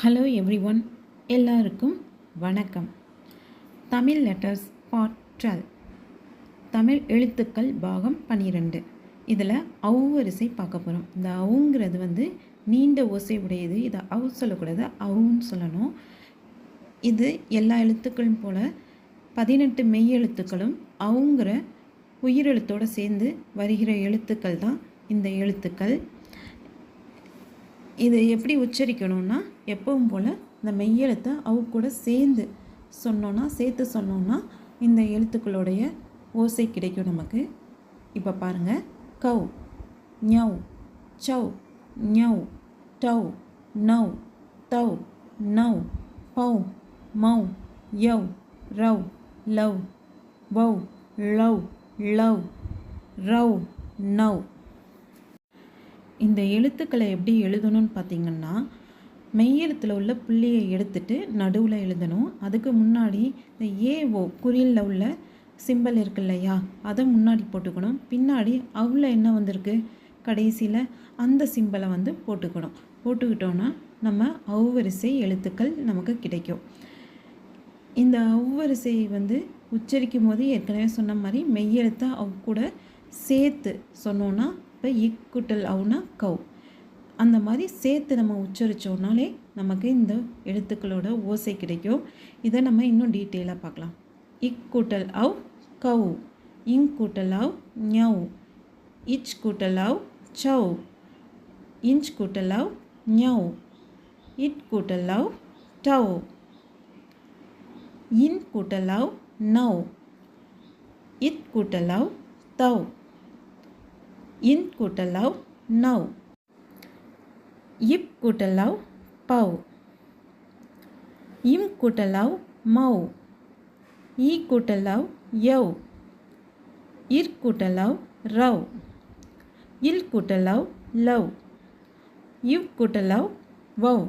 Hello every one எல்லாருக்கும் வணக்கம். Tamil letters part twelve Tamil எழுத்துக்கள் பாகம் பன்னிரெண்டு இதில் அவ்வரிசை பார்க்க போகிறோம் இந்த அவுங்கிறது வந்து நீண்ட ஓசை உடையது. இதை அவு சொல்லக்கூடாது. அவுன்னு சொல்லணும். இது எல்லா எழுத்துக்களும் போல் பதினெட்டு மெய் எழுத்துக்களும் அவுங்கிற உயிரெழுத்தோடு சேர்ந்து வருகிற எழுத்துக்கள் தான் இந்த எழுத்துக்கள். இதை எப்படி உச்சரிக்கணும்னா எப்பவும் போல் இந்த மெய்யெழுத்தை அவ கூட சேர்ந்து சொன்னோன்னா சேர்த்து சொன்னோன்னா இந்த எழுத்துக்களுடைய ஓசை கிடைக்கும் நமக்கு. இப்போ பாருங்கள் கவ் ஞவ் சவ் ஞவ் டவ் நவ் தவ் நவ் பவ் மவ் யவ் ரவ் லவ் வவ் லவ் லவ் ரவ் நவ். இந்த எழுத்துக்களை எப்படி எழுதணும்னு பார்த்தீங்கன்னா மெய்யெழுத்தில் உள்ள புள்ளியை எடுத்துட்டு நடுவில் எழுதணும். அதுக்கு முன்னாடி இந்த ஏஓ குறியில் உள்ள சிம்பிள் இருக்கு இல்லையா அதை முன்னாடி போட்டுக்கணும். பின்னாடி அவ்வளோ என்ன வந்திருக்கு? கடைசியில் அந்த சிம்பிளை வந்து போட்டுக்கணும். போட்டுக்கிட்டோன்னா நம்ம அவ்வரிசை எழுத்துக்கள் நமக்கு கிடைக்கும். இந்த அவ்வரிசை வந்து உச்சரிக்கும் போது ஏற்கனவே சொன்ன மாதிரி மெய்யெழுத்தை அவ கூட சேர்த்து சொன்னோன்னா இப்போ இக்குட்டல் அவுனா கவ் அந்த மாதிரி சேர்த்து நம்ம உச்சரித்தோம்னாலே நமக்கு இந்த எழுத்துக்களோட ஓசை கிடைக்கும். இதை நம்ம இன்னும் டீட்டெயிலாக பார்க்கலாம். இக் கூட்டல் அவ் கவ் இங் கூட்டல் அவ் ஞவ். இச் கூட்டல் அவ் சவ். இஞ்ச் கூட்டல் அவ் ஞவ். இட் கூட்டல் அவ் டவ். இன் கூட்டல் அவ் நவ். இத் கூட்டல் அவ் தவ். இன் கூட்டலவ் நவ் இப் கூட்டலவ் பவ் இம் கூட்டலவ் மவ் ஈ கூட்டலவ் யவ் இர் கூட்டலவ் ரவ் இல் கூட்டலவ் லவ் இவ் கூட்டலவ் வவ்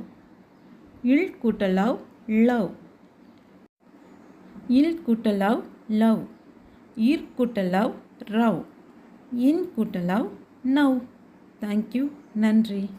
இல் கூட்டலவ் லவ் இல் கூட்டலவ் லவ் ஈர் கூட்டலவ் ரவ் இன் கூட்டலவ் நவ். தேங்க்யூ நன்றி.